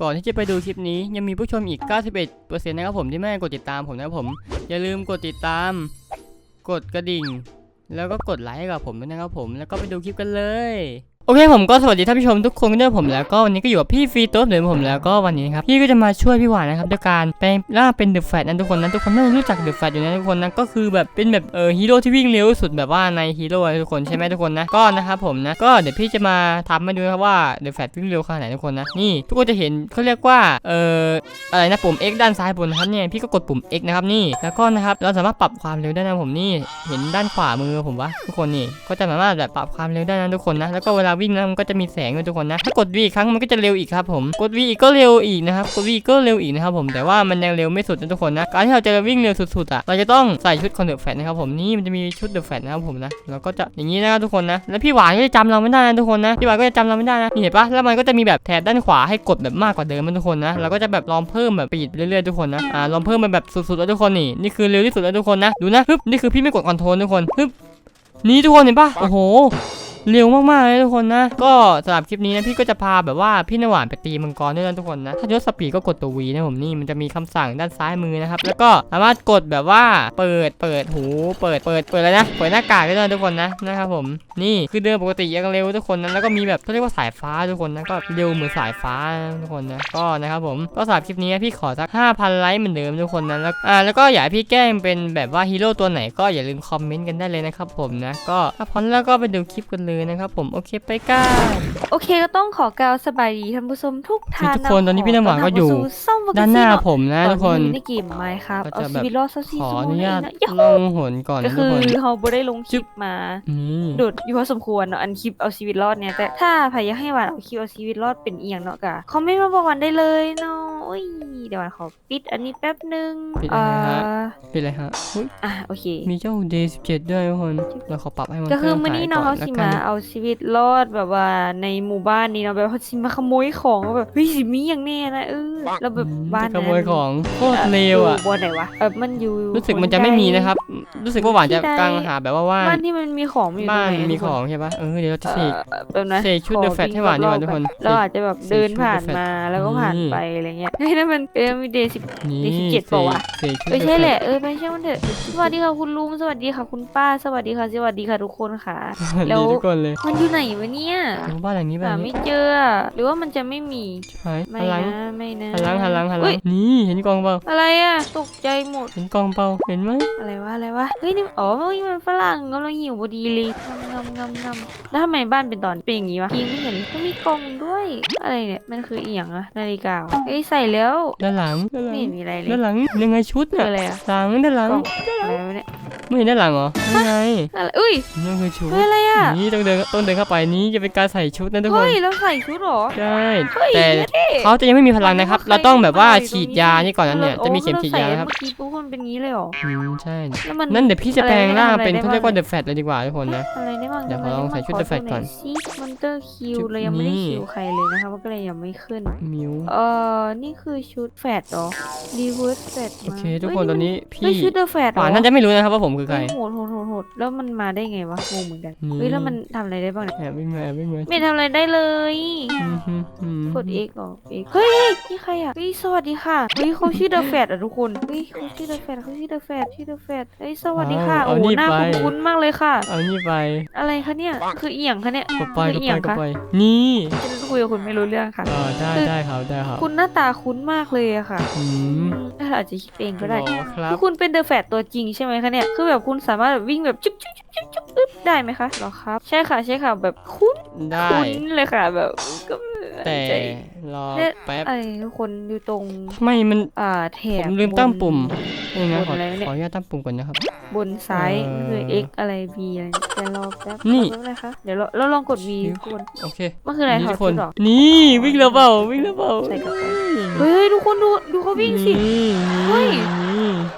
ก่อนที่จะไปดูคลิปนี้ยังมีผู้ชมอีก 91%นะครับผมที่ไม่กดติดตามผมนะครับผม อย่าลืมกดติดตาม กดกระดิ่ง แล้วก็กดไลค์ให้กับผมด้วยนะครับผม แล้วก็ไปดูคลิปกันเลย โอเคผมก็สวัสดีท่านผู้ชมทุกคนด้วยผมแล้วก็วันนี้ก็อยู่กับพี่ฟรีโต๊ะเหมือนผมแล้วก็วันนี้ครับพี่ก็จะมาช่วยพี่หวานนะครับด้วยการแปลงร่างเป็นเดอะแฟตนะทุกคนนะทุกคนน่าจะรู้จักเดอะแฟตอยู่นะทุกคนนะก็คือแบบเป็นแบบเออฮีโร่ที่วิ่งเร็วที่สุดแบบว่าในฮีโร่ทุกคนใช่ไหมทุกคนนะก็นะครับผมนะก็เดี๋ยวพี่จะมาทำให้ดูครับว่าเดอะแฟตวิ่งเร็วขนาดไหนทุกคนนะนี่ทุกคนจะเห็นเขาเรียกว่าเอออะไรนะปุ่ม X ด้านซ้ายบนนะครับเนี่ยพี่ก็กดปุ่ม X นะครับนี่แล้วก็นะครับเราสามารถปรับความเร็วได้นะผมนี่เห็นด้านขวามือผมวะทุกคนนี่ก็จะสามารถแบบปรับความเร็วได้นะทุกคนนะแล้วก็เวลาวิ่งนะมันก็จะมีแสงด้วยทุกคนนะถ้ากด V อีกครั้งมันก็จะเร็วอีกครับผมกด V อีกก็เร็วอีกนะครับกด V ก็เร็วอีกนะครับผมแต่ว่ามันยังเร็วไม่สุดนะทุกคนนะการที่เราจะวิ่งเร็วสุดๆอะเราจะต้องใส่ชุดคอนเดอร์แฟตนะครับผมนี่มันจะมีชุดเดอะแฟตนะครับผมนะเราก็จะอย่างนี้นะครับทุกคนนะแล้วพี่หวานก็จะจำเราไม่ได้นะทุกคนนะพี่หวานก็จะจำเราไม่ได้นะนี่เห็นปะแล้วมันก็จะมีแบบแถบด้านขวาให้กดแบบมากกว่าเดิมนะทุกคนนะเราก็จะแบบลองเพิ่มแบบปีดเรื่อยๆทุกคนนะอ่าลองเพิ่มมันแบบสุดๆแล้วทุกคนนี่นี่คือเร็วที่สุดแล้วทุกคนนะดูนะฮึบนี่คือพี่ไม่กดคอนโทรลทุกคนฮึบนี่ทุกคนเห็นปะโอ้โห เร็วมากๆเลยทุกคนนะ ก็สำหรับคลิปนี้นะพี่ก็จะพาแบบว่าพี่นหวานไปตีมังกรด้วยนะทุกคนนะถ้ายศสปีดก็กดตัว V นะผมนี่มันจะมีคำสั่งด้านซ้ายมือนะครับแล้วก็สามารถกดแบบว่าเปิดเปิดหู เปิดเปิดเปิดอะไรนะเปิดหน้ากากได้ด้วยนทุกคนนะนะครับผมนี่คือเดินปกติยังเร็วทุกคนนะแล้วก็มีแบบเขาเรียกว่าสายฟ้าทุกคนนะก็เร็วเหมือนสายฟ้าทุกคนนะก็นะครับผมก็สำหรับคลิปนี้พี่ขอสัก 5,000ไลค์เหมือนเดิมทุกคนนะแล้วอ่าแล้วก็อยากให้พี่แกล้งเป็นแบบว่าฮีโร่ตัวไหนก็อย่าลืมคอมเมนต์กันได้เลยนะครับผมนะก็ถ้าพร้อมแล้วก็ไปดูคลิปกันเลยนะครับ ผมโอเคไปกันโอเคก็ต้องขอกล่าวสบายดีท่านผู้ชมทุกท่านทุกคนตอนนี้พี่น้ำหวานก็อยู่ ด้านหน้าผมนะทุกคนในเกมไมค์ครับก็เอาจะแบบ ชีวิตรอดสักสี่ขอชั่วอโมงนุญาตเลยนะยะลงหนก่อนก็นะทุคืกอคนเขาบ่ได้ลงคลิปมานี่โดดอยู่พอสมควรเนาะอันคลิปเอาชีวิตรอดเนี่ยแต่ถ้าใครอยากให้หวานเอาคลิปเอาชีวิตรอดเป็นเอียงเนาะกะคอมเมนต์มาบอกหวานได้เลยเนาะอุ้ยเดี๋ยวหวานขอปิดอันนี้แป๊บนึงปิดอะไรฮะอ่าเป็นไรฮะอุ๊ยอะโอเค มีเจ้า day 17ด้วยทุกคน เราขอปรับให้มันก็คือพิ่มื่อนี้หยเนาะก่เขาแล้วสิกัมานเอาชีวิตรอดแบบว่าในหมู่บ้านนี้เนาะแบบเขาสิมาขโมยของแบบเฮ้ยสิมีอย่างแน่นะเออแล้วแบบอืมบ้านจะขโมยของโคตรเร็วอะยู่บนไหนวะเออมันอยู่รู้สึกมันจะไม่มีนะครับรู้สึกว่าหวานจะกลางหาแบบว่าว่าบ้านที่มันมีของอยู่ตรงบ้านไหนมีของใช่ปะเออเดี๋ยวเราจะเอเสอกแบบนั้นเสกชุดขอ The Fat ให้หวานดีกว่าทุกคน เราอาจจะแบบเสกเดินชุดผ่าน The Fat มาแล้วก็ผ่านนี่ไปอะไรเงี้ยเฮ้ยนั่นมันเออมีเดย์สิบ นี่นี่ขี้เกียจเปล่าวะ เสกชุดเออ The ใช่ Fat แหละเออไม่ใช่มันเถอะสวัสดีค่ะคุณลุงสวัสดีค่ะคุณป้าสวัสดีค่ะสวัสดีค่ะทุกคนค่ะ แล้วดีทุกคนเลยมันอยู่ไหนวะเนี่ยโอ้บ้านหลังนี้บ้าหานนี้ไม่เจออะหรือว่ามันจะไม่มีใช่ไม่หันหลังนะไม่นะหันหลังหันหลังหันหลัอุ๊งยนี่เห็นกล่องเปล่าอะไรอะตกใจหมดเห็นกล่องเปล่าเห็นไหมอะไรวะอะไรวะ เฮ้ยนี่อ๋อเฮ้ยมันฝรั่งกำลังหิวพอดีเลยงำงำงำงำแล้วทำไมบ้านเป็นตอนเป็นอย่างงี้วะยิงไม่เห็นก็มีกล่องด้วย อะไรเนี่ย มันคืออีหยังอะนาฬิกาเหรอเฮ้ยใส่แล้ว ด้านหลังด้านหลัไม่งเห็นมีอะไรเลยด้านหลังยังไงชุดคือน่ะอะไรอะ หลังด้านหลังกล่องอะไรวะเนี่ย ไม่เห็นด้านหลังเหรอนี่ไงอะไรอุ้ยนั่นคือชุดเฮ้ยอะไรอะนี่ต้องเดินต้องเดินเข้าไปนี้จะเป็นการใส่ชุดนะทุกคเฮ้นยแล้วใส่ชุดเหรอใช่เฮ้ยแต่เท่เขาจะยังไม่มีพลังนะครับ เราต้องแบบว่าฉีดยานี่ก่อนนั้นแล้เนี่วยจะมีเข็มฉีดยานะครับเมื่อกี้ปุ๊บมันเป็นงี้เลยเหรออืมใช่แล้วมันนั่นเดี๋ยวพี่จะแปลงร่างเป็นอะไรได้เขาเรียกว่าบ้างเดอะแฟตเลยดีกว่าทุกคนนะอะไรได้บ้างเดี๋ยวทำะไรขอลองได้บ้าใส่ชุดข The Fat ดูหก่อนซีมอนเตอร์คิวชุดเรายังไม่ได้นี่คิวใครเลยนะคะมันก็เลยยังไม่ขึ้นมิวเออนี่คือชุดแฟดเหรอรีเวิร์สแฟดโอเค ทุกคนตอนนี้เฮ้ยพี่ชุดเดอะแฟดหวานน่าจะไม่รู้นะครับว่าผมคือใครโห ดโหดโหดโหดแล้วมันมาได้ไงวะงงเหมือนกันนี่เฮ้ยแล้วมันทำอะไรได้บ้างเนี่ยแอบวิ่งมาแอบวิ่งมาไม่ทำอะไรได้เลย อืมฮึอืมกด X เหรอ X เฮ้ยนี่ใครอะเฮ้ยสวัสดีค่ะเฮ้ยเขาชื่อเดอะแฟดอะทุกคนเฮ้ยเขาชื่อเดอะแฟดเขาชื่อเดอะแฟดชื่อเดอะแฟดเฮ้ยสวัสดีค่ะโอ้โหหน้าคุ้นๆมากเลยค่ะ เอานี่ไปอะไรคะเนี่ยคือเอียงคะเนี่ยกดไปคืกดเอีไปยงกดคะไป นี่ฉันคุยกับคุณไม่รู้เรื่องค่ะ เออได้ได้ครับได้ครับคุณหน้าตาคุ้นมากเลยอะค่ะอืมถ้าอาจจะคิดเองก็ได้อ๋อครับ คือคุณเป็นเดอะแฟตตัวจริงใช่ไหมคะเนี่ย คือแบบคุณสามารถแบบวิ่งแบบจุ๊บจุ๊บจุ๊บจุ๊บจุ๊บอึ๊บได้ไหมคะเหรอครับ ใช่ค่ะใช่ค่ะแบบคุ้นได้ คุ้นเลยค่ะแบบก็แต่ใจรอเนี่ยแป๊บไอ้ทุกคนอยู่ตรงทำไมมันอ่าแถผบมลืมตั้งปุ่มบนี่นะบขออะไรวะเนี่ยขออนุญาตตั้งปุ่มก่อนนะครับ บนซ้ายเอ่อคือ x อะไร v อะไรจะรอแป๊บนี่รอแป๊บนะคะ เดี๋ยวเราเราลองกด v ทุกคนโอเคมันคืออะไรนี่ถอทุดกคชุนดเหรอนี่วิ่งเร็วเปล่าวิ่งเร็วเปล่า ใส่กระเป๋าเฮ้ยทุกคนดูดูเขาวิ่งสินี่เฮ้ยนี่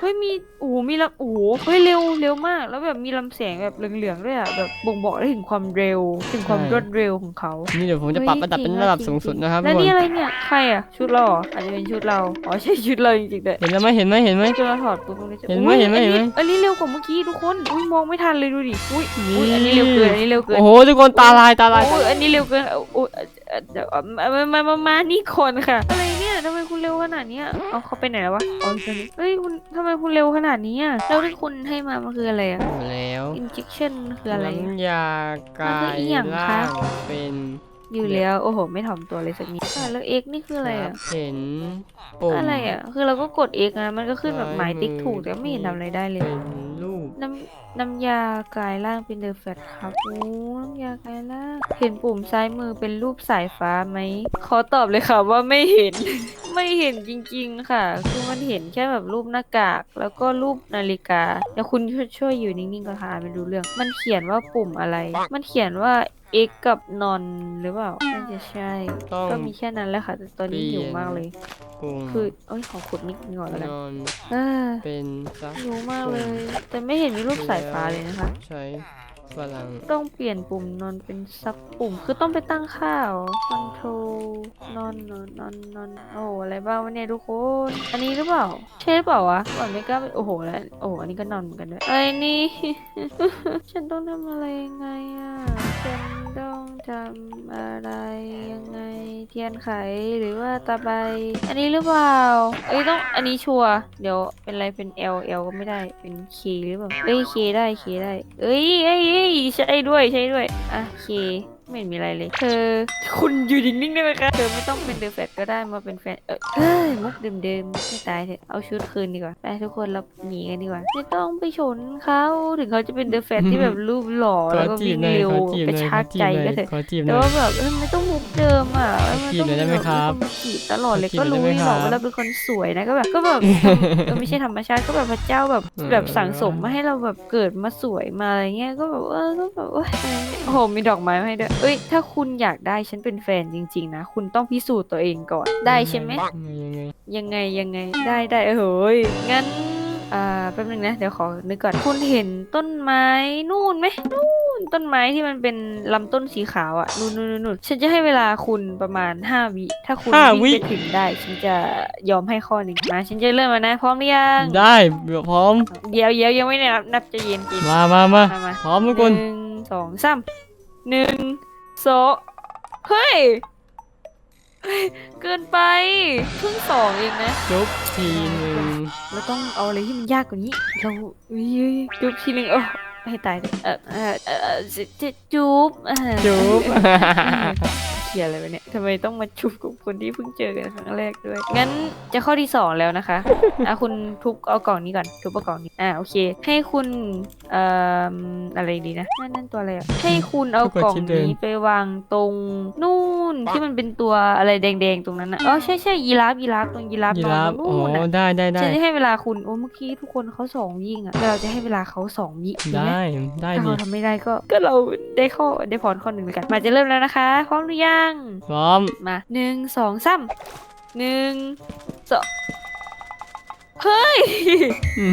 เฮ้ยมีโอ้โหมีลำโอ้โหเฮ้ยเร็วเร็วมาก แล้วแบบมีลำแสงแบบเหลืองๆด้วยอะแบบบ่งบอกได้ถึงความเร็วถึงความใช่ รวดเร็วของเขานี่เดี๋ยวผมจะปรับระดับเป็นระดับสูงสุดนะครับทุแล้วกคนนี่อะไรเนี่ยใครอะชุดเราเหรออาจจะเป็นชุดเราอ๋อใช่ชุดเราจริงๆด้วยเห็นแล้วไหมเห็นไหมเห็นไหม จนเราถอดปุ๊บมันก็จะเห็นไหมอุ๊ยเห็นไหมอัเห็นไหม อันนี้เร็วกว่าเมื่อกี้ทุกคนอุ้ยมองไม่ทันเลยดูดิอุ้ยอุ้ยนี่อันนี้เร็วเกินอันนี้เร็วเกินโอ้โหทุกคนตาลายตาลายโอ้ยอันนี้เร็วเกินโอ้ย เอ่อเดี๋ยวเอามามามามามานี่คนค่ะ อะไรเนี่ยทำไมคุณเร็วขนาดเนี้ยเอาเขาไปไหนแล้ววะอ๋ออยู่ตรงนี้เฮ้ยคุณทำไมคุณเร็วขนาดนี้อะแล้วที่คุณให้มามันคืออะไรอะอยู่แล้ว injection คืออะไร น้ำยากามันคืยออีหยังคะ ร่างเป็นอยู่แล้วโอ้โห ไม่ถ่อมตัวเลยสักนิดอะแล้ว x นี่คืออะไรคอะบเห็นปุ่มอะไรอะ คือเราก็กด x นะมันก็ขึ้นแบบหมายติ๊กถูกแต่ไม่เห็นทำอะไรได้เลย เป็นรูป น้ำน้ำยากลายร่างเป็นเดอะแฟตครับโอ้น้ำยากลายร่าง เห็นปุ่มซ้ายมือเป็นรูปสายฟ้าไหมขอตอบเลยค่ะว่าไม่เห็น ไม่เห็นจริงๆค่ะ คือมันเห็นแค่แบบรูปหน้ากาก แล้วก็รูปนาฬิกาเดี๋ยวคุณช่วยช่วยอยู่นิ่งๆก่อนค่ะอ่าไม่รู้เรื่อง มันเขียนว่าปุ่มอะไร มันเขียนว่า x กับนอนหรือเปล่าน่าจะใช่ ต้อง ก็มีแค่นั้นแหละค่ะแต่ตอนนี้หิวมากเลยปุ่มคือเอ้ยขอขุดนิดนึงก่อนแล้วกันนอนเออเป็นสัก หิวมากเลย แต่ไม่เห็นมีรูปสายฟ้าเลยนะคะ ใช้พลังต้องเปลี่ยนปุ่มนอนเป็นซับปุ่ม คือต้องไปตั้งค่าเหรอคอนโทรนอนนอนนอนนอนโอ้อะไรบ้างวะเนี่ยทุกคน อันนี้หรือเปล่าใช่หรือเปล่าวะก่อนไม่กล้าไปโอ้โหแล้วโอ้โหอันนี้ก็นอนเหมือนกันด้วยอะไรนี่ ฉันต้องทำอะไรยังไงอะฉัน ต้องทำอะไรยังไงเทียนไขหรือว่าตาใบอันนี้หรือเปล่าเอ้ยต้องอันนี้ชัวร์เดี๋ยวเป็นอะไรเป็น L L ก็ไม่ได้เป็น K หรือเปล่าเอ้ย K ได้ K ได้ เอ้ยเอ้ยเอ้ยใช่ด้วยใช่ด้วยอะ K ไม่เห็นมีอะไรเลย เธอ คุณอยู่นิ่งๆได้ไหมคะ เธอไม่ต้องเป็นเดอะแฟตก็ได้มาเป็นแฟน เออเฮ้ยมุกเดิมๆไม่ตายเถอะเอาชุดคืนดีกว่าไปทุกคนเราหนีกันดีกว่า ไม่ต้องไปชนเขาถึงเขาจะเป็นเดอะแฟตที่แบบรูปหล่อขอแล้วก็จีบวิ่งหน่อยเร็วขอจีบกระหน่อยชากใจก็เถอะขอจีบหแต่น่อย ว่าแบบเออไม่ต้องมุกเดิมอะเออมันจีบต้องหน่อยได้ไหมแบบครับมีนมาจีบตลอดเลยจีบก็หน่อยรู้ได้ไหมนี่หรอกครับว่าเราเป็นคนสวยนะก็แบบก็แบบเออไม่ใช่ธรรมชาติก็แบบพระเจ้าแบบเออ แบบสั่งสมมาให้เราแบบเกิดมาสวยมาอะไรเงี้ยก็แบบเออก็แบบโอ้ยอะไรเนี่ยโอ้โหมีดอกไม้มาให้ด้วยเอ้ย ถ้าคุณอยากได้ฉันเป็นแฟนจริง ๆ นะ คุณต้องพิสูจน์ตัวเองก่อน ได้ใช่ไหม ยังไงยังไงยังไง ได้ได้เออเฮ้ย งั้น อ่า แป๊บนึงนะ เดี๋ยวขอนึกก่อน คุณเห็นต้นไม้นู่นไหมนู่นต้นไม้ที่มันเป็นลำต้นสีขาวอะนู่นนู่นนู่นนู่นฉันจะให้เวลาคุณประมาณห้าวิ ถ้าคุณห้าวิ่งวิ ไปถึงได้ ฉันจะยอมให้ข้อหนึ่งมา ฉันจะเริ่มแล้วนะ พร้อมหรือยัง ได้เดี๋ยวพร้อม เดี๋ยวเดี๋ยวยังไม่ได้นับนับจะเย็นกินมามามามามา พร้อมทุกคนหนึ่งสองสามหนึ่ง สองเฮ้ยเฮ้ย เกินไปเพิ่งสองเองนะ จุ๊บทีหนึ่งเราต้องเอาอะไรที่มันยากกว่านี้ เราอุ้ยจุ๊บทีหนึ่งโอ้ให้ตายเลยเออเออเออเออจะจะจุ๊บเออจุ๊บ เขียอะไรวะเนี่ยทำไมต้องมาจุ๊บกับคนที่เพิ่งเจอกันครั้งแรกด้วย งั้นจะข้อที่สองแล้วนะคะ อะคุณทุบเอากล่องนี้ก่อน ทุบเอากล่องนี้ อะโอเค ให้คุณเอ่ออะไรดีนะ นั่นนั่นตัวอะไรอะ ให้คุณเอากล่องนี้ไปวางตรงนู่นที่มันเป็นตัวอะไรแดงๆตรงนั้นนะอ๋อใช่ใช่ยีราฟยีราฟตรงยีราฟยีนอนราฟตรงโอ้นู่นน่ะได้ได้ได้ฉันจะให้เวลาคุณ โอ้เมื่อกี้ทุกคนเขาสองยิงอะแต่เราจะให้เวลาเขาสองยิดีไหมได้ได้ถ้าดิ เขาทำไม่ได้ก็ ก็เราได้ข้อได้พรข้อหนึ่งเลยกัน มาจะเริ่มแล้วนะคะ พร้อมหรือยังพร้อม มาหนึ่งสองสามหนึ่งสองเฮ้ยอื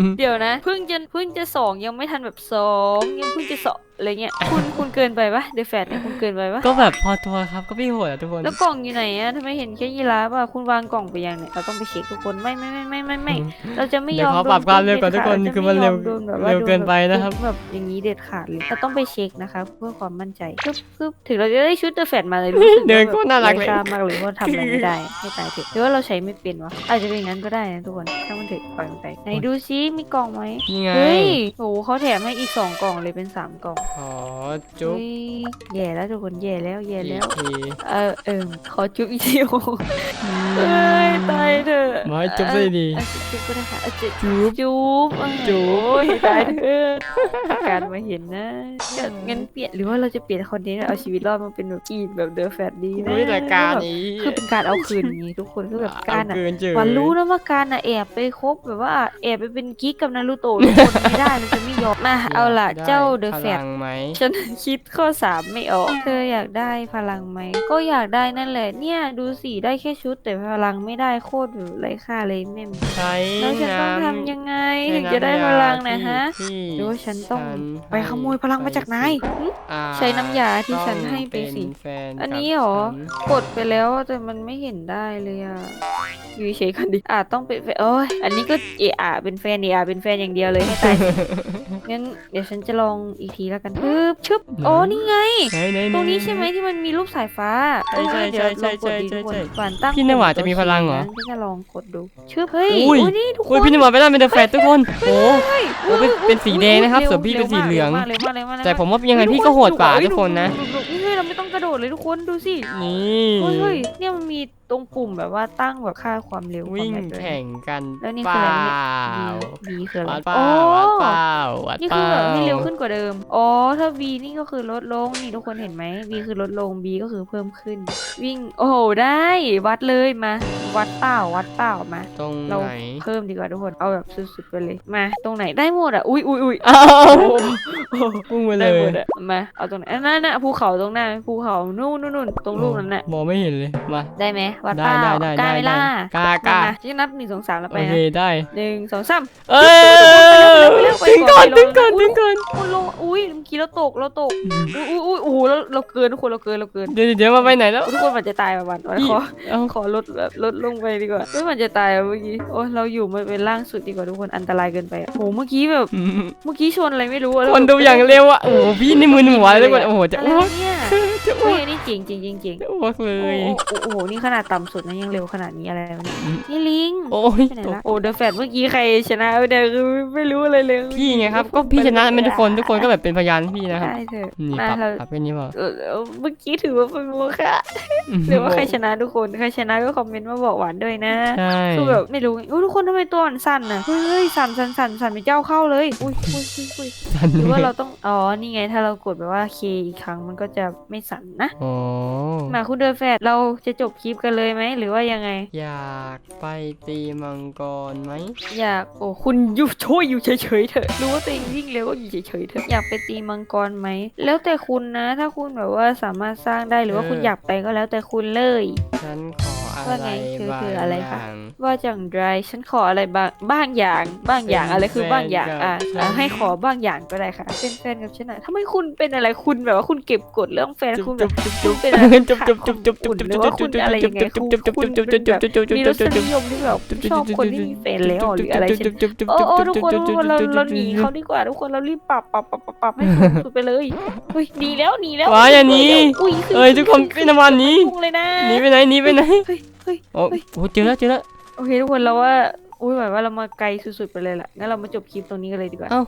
มเดี๋ยวนะเพิ่งจะเพิ่งจะสองยังไม่ทันแบบสองยังเพิ่งจะสอง อะไรเงี้ย คุณคุณเกินไปปะเดฟแฟดเนี่ยคุณเกินไปปะก็แบบพอตัวครับก็พี่โหดอะทุกคน แล้วกล่องอยู่ไหนอะทำไมเห็นแค่ยีราฟอะคุณวางกล่องไปยังเนี่ยเราต้องไปเช็คทุกคนไม่ไม่ไม่ไม่ไม่ไม่เราจะไม่ยเดี๋ยอวมขอโดปรับความเร็วก่อนด็ทุกคนขาดคือมันเร็วจะไยอโดนแบบว่าเร็วเกินไปโดนะครับแบบอย่างนี้เด็ดขาดเลยเราต้องไปเช็คนะคะเพื่อความมั่นใจปึ๊บปึ๊บถึงเราจะได้ชุดเดอะแฟดมาเลยรู้สึกเดินว่าก็น่ารักเลยไค่ามากเลยว่าทำอะไรไม่ได้ให้ตายเถอะหรือว่าเราใช้ไม่เป็นวะอาจจะเป็นอย่างนั้นก็ได้นะทุกคนถ้ามันเถอะปล่อยมันไปไหนดูซิมีกล่องไหมนี่ไงเฮ้ยโหเขาแถมให้อีกสองกล่องเลยเป็นสามกล่องขอจุ๊บเฮ้ยแย่แล้วทุกคนแย่แล้วแย่อีแล้กว ทีเออเออขอจุ๊บอีกทีโอ้โหเอ้ยตายเถอะมาให้จุ๊บได้ดี เอ่อจุ๊บก็ได้ค่ะเอ่อจุ๊บจุ๊บจุ๊บเออจุ๊บ โอ้ยตายเถอะการมาเห็นนะงั้นงั้นเปลี่ยนหรือว่าเราจะเปลี่ยนคอนเทนต์เอาชีวิตรอดมาเป็นแบบกรีนแบบเดอะแฟตดีนะวิธีการแบบนี้คือเป็นการเอาคืนอย่างนี้ทุกคนคือแบบการอะ เกินเจอ วันรู้นะว่าการอะแอบไปคบแบบว่าแอบไปเป็นกิ๊กกับนารูโตะทุกคนไม่ได้มันจะไม่ยอมมาเอาล่ะเจ้าเดอะแฟพตลังไหมฉันคิดข้อสามไม่ออก เธออยากได้พลังไหม ก็อยากได้นั่นแหละ เนี่ยดูสิได้แค่ชุดแต่พลังไม่ได้โคตรแบบไร้ค่าเลยแม่มใช้แล้วฉันต้องน้ำทำยังไงใช้ถึงจะได้พลังนะำยาฮะที่หรือว่าฉันต้องฉันไปขโมยพลังมาจากนายหึอ่าใช้น้ำยาที่ฉันให้ไปสิต้องเป็นแฟนอันนี้กับเหรอฉันกดไปแล้วแต่มันไม่เห็นได้เลยอะ อยู่เฉยๆกันดิอาจต้องเป็นแฟนโอ้ยอันนี้ก็เอะอะเป็นแฟนเอะอะเป็นแฟนอย่างเดียวเลยให้ตาย งั้นเดี๋ยวฉันจะลองอีกทีแล้วกันปึ๊บชึบอ๋อนี่ไง ไหนไหนตรงนี้ใช่ไหมที่มันมีรูปสายฟ้าใช่ใช่เดี๋ยวใช่ลองกดดีใช่ทุกคนใช่หวานตั้งพี่นหวาปุ่มจะมีพลังเหรอตัว C นะฉันจะลองกดดูชึบเฮ้ยอุ้ยอุ้ยนี่ทุกคอุ้ยนพี่นหวาไปได้เป็นเดอะแฟตทุกคนโอ้ เฮ้ยโอ้เป็นเป็นสีแดงนะครับร็ส่วนพี่เป็นสีเหลือง ร็วมากเร็วมากเร็วมากเร็วมากแต่ผมว่ายังไงพี่ก็โหดกว่าทุกคนนะหๆๆเฮ้ยเราไม่ต้องกระโดดเลยทุกคนดูสิ นี่ เฮ้ยเฮ้ยเนี่ยมันมี ตรงปุ่มแบบว่าตั้งแบบค่าความเร็ววิ่งความเร็วแข่งกันแล้วนี่เปคือล่าอะไรเนี่ย B คืออะไรวัดเปอ๋ล่าอวัดเปล่าวัดนี่เปคือล่าแบบให้เร็วขึ้นกว่าเดิม อ๋อ ถ้า V นี่ก็คือลดลง นี่ทุกคนเห็นไหม V คือลดลง B ก็คือเพิ่มขึ้น วิ่ง โอ้โห ได้ วัดเลยมา วัดเปล่า วัดเปล่ามา ตรงเราไหนเพิ่มดีกว่าทุกคน เอาแบบสุดๆไปเลย มา ตรงไหนได้หมดอะ อุ้ยอุ้ยอุ้ยอ้าวโอ้โหพุ่งไปเลได้ยหมดอะ มา เอาตรงไหนอันนั้นน่ะภูเขาตรงหน้าภูเขา นู่นนู่นนู่นตรงลูกนั้นน่ะ มองไม่เห็นเลยมา ได้ไหมวัดได้เปล่าได้กล้าได้ไหมได้ล่ะกล้ากล้ามาจะนับหนึ่งสองสามแล้วโอไปเคนะได้หนึ่งสองสาม เอ้ยไปเร็วไปถึงเร็วก่อนไปเร็ถึว งก่อนไปเร็วถึงก่อนโอ้โลอุ้ยเมื่อกี้เราตกเราตกอุ้ยอุ้ยอุ้ยโอ้โหเราเราเกินทุกคนเราเกินเราเกินเดี๋ยวเดี๋ยวมาไปไหนแล้วทุกคนมันจะตายมาวันวันพี่ขอเอ้าขอลดแบบลดลงไปดีกว่าไม่มันจะตายอะเมื่อกี้โอ้ยเราอยู่มันเป็นล่างสุดดีกว่าทุกคนอันตรายเกินไปอะโหเมื่อกี้แบบอืมเมื่อกี้ชนอะไรไม่รู้อะแล้วคนดูอย่างเร็วอะโอ้โหพี่นี่มึนหัวเลยทุกคนโอ้โหจะอะไรอ้วกเนี่ยจะอ้เฮ้วยกอันนี่จริงจริงจริงจริงจะอ้วกเลโอ้ย โหโอ้โหนี่ขนาดต่ำสุดนะยังเร็วขนาดนี้อะไรวะเนี่ยอืมนี่ลิงโอ้ยไปไหนตกละโอ้เดอะแฟตเมื่อกี้ใครชนะเดี๋ยวคือไม่รู้อะไรเลยพี่ไงครับ ก็พี่ชนะเป็นทุกคนทุกคนก็แบบเป็นพยานให้พี่นะครับ ได้เถอะนี่มาปรับเราปรับแค่นี้พอ เออเออเมื่อกี้ถือว่าเป็นโมฆะหรือว่าใครชนะทุกคนใครชนะก็คอมเมนต์มาบอกหวานด้วยนะใช่ คือแบบไม่รู้ไงโอ้ยทุกคนทำไมตัวมันสั่นอะเฮ้ยเฮ้ยสั่นสั่นสั่นสั่นไปเจ้าเข้าเลยอุ้ยอุ้ยอุ้ยอุ้ยทันหรือว่าไหมเราต้องอ๋อนี่ไงถ้าเรากดแบบว่าเคอีกครั้งมันก็จะไม่สั่นนะ อ๋อมาคุณเดอร์แฟดเราจะจบคลิปกันเลยไหมหรือว่ายังไง อยากไปตีมังกรไหม อยากโอ้คุณอยู่ช่วยอยู่เฉยๆเถอะรู้ว่าตัวเองวิ่งเร็วก็อยู่เฉยๆเถอะอยากไปตีมังกรไหมแล้วแต่คุณนะ ถ้าคุณแบบว่าสามารถสร้างได้หรือว่าคุณอยากไปก็แล้วแต่คุณเลย ฉันขออะ ว่าไรไงคือบ้างคืออะไรคะอย่างว่าจังไรฉันขออะไรบางบ้างอย่างบ้างอย่างเป็นอะไรคือบ้างอย่างแฟนกับอะฉันอะให้ขอบ้างอย่างก็ได้ค่ะเป็นแฟนกับฉันหน่อยทำไมคุณเป็นอะไรคุณแบบว่าคุณเก็บกดเรื่องแฟนคุณแบบคุณเป็นอะไรจุ๊บจุ๊บจุ๊บจุ๊บจุ๊บหรือว่าคุณอะไรยังไงคุณคุณเป็นแบบมีรสนิยมที่แบบชอบคนที่มีแฟนแล้วหรืออะไรฉันโอ้โอ้ทุกคนทุกคนเราเราหนีเขาดีกว่าทุกคนเรารีบปรับปรับปรับปรับปรับให้สูงสุดไปเลยเฮ้ยหนีแล้วหนีแล้วว้ายอย่าหนีอุ้ยขึ้เอ้ยทุกคนพี่นวันหนีพุ่งเลยนะหนีไปไหนหนีไปไหนเฮ้ยเฮ้ยโอ้โหเจอแล้วเจอแล้วโอเคทุกคนเราว่าอุ้ยหมายว่าเรามาไกลสุดๆไปเลยล่ะงั้นเรามาจบคลิปตรงนี้กันเลยดีกว่า เอ้า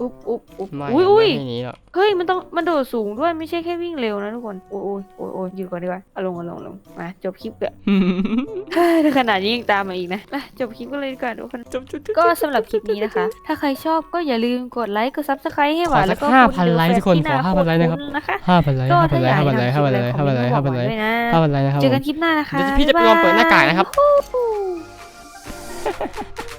อุ๊บอุ๊บอุ๊บไม่อุ้ยอุ้ยไม่หนีหรอกเฮ้ยมันต้องมันโดดสูงด้วยไม่ใช่แค่วิ่งเร็วนะทุกคนโอ้ยโอ้ยโอ้ยหยุดก่อนดีกว่าเอาลงเอาลงเอาลงมาจบคลิปเถอะเฮ้ยถ้าขนาดนี้ยังตามมาอีกนะมาจบคลิปกันเลยดีกว่าทุกคนจุ๊บจุ๊บจุ๊บก็สำหรับคลิปนี้นะคะ ถ้าใครชอบก็อย่าลืมกดไลค์กดซับสไครต์ให้หวานขอสักแล้วก็5,000ไลค์ทุกคนขอ5,000ไลค์นะครับนะคะห้าพันไลค์ก็ห้าพัถ้านไลอยากค์ให้ห้าพันไลค์ทำห้าคลิปพันอะไรไลค์คอห้ามพันเมไลนต์ค์มาบอกหวานด้วยนะห้าพันไลค์นะครับผมเจอกันคลิปหน้านะคะเดี๋ยวพี่จะไปลองเปิดหน้ากากนะครับบ๊ายบาย